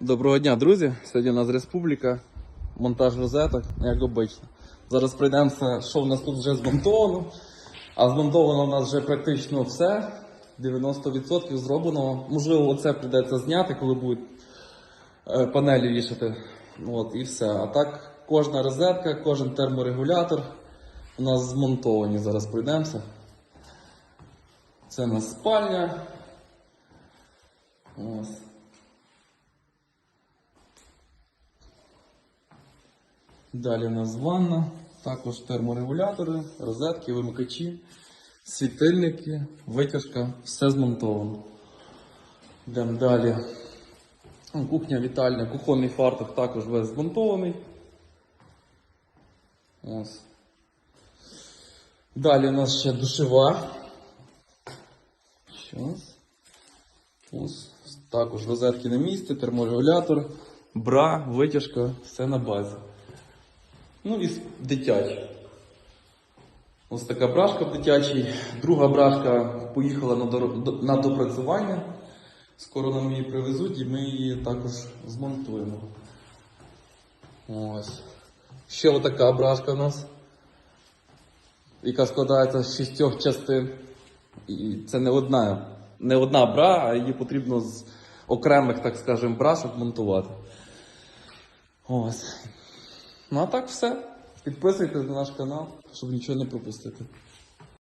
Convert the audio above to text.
Доброго дня, друзі! Сьогодні у нас республіка, монтаж розеток, як обично. Зараз пройдемося, що в нас тут вже змонтовано. А змонтовано у нас вже практично все. 90% зроблено. Можливо, оце прийдеться зняти, коли будуть е, панелі вішати. От, і все. А так, кожна розетка, кожен терморегулятор у нас змонтовані. Зараз пройдемося. Це у нас спальня. Ось. Далі у нас ванна, також терморегулятори, розетки, вимикачі, світильники, витяжка, все змонтовано. Йдемо далі. Кухня, вітальня, кухонний фартух також весь змонтований. Ось. Далі у нас ще душева. Щас. Ось. Також розетки на місці, терморегулятор, бра, витяжка, все на базі. Ну і дитячі. Ось така брашка в дитячій. Друга брашка поїхала на, на допрацювання. Скоро нам її привезуть і ми її також змонтуємо. Ось. Ще отака брашка у нас, яка складається з шістьох частин. І це не одна, не одна бра, а її потрібно з окремих, так скажемо, брашок монтувати. Ось. Ну а так все. Підписуйтесь на наш канал, щоб нічого не пропустити.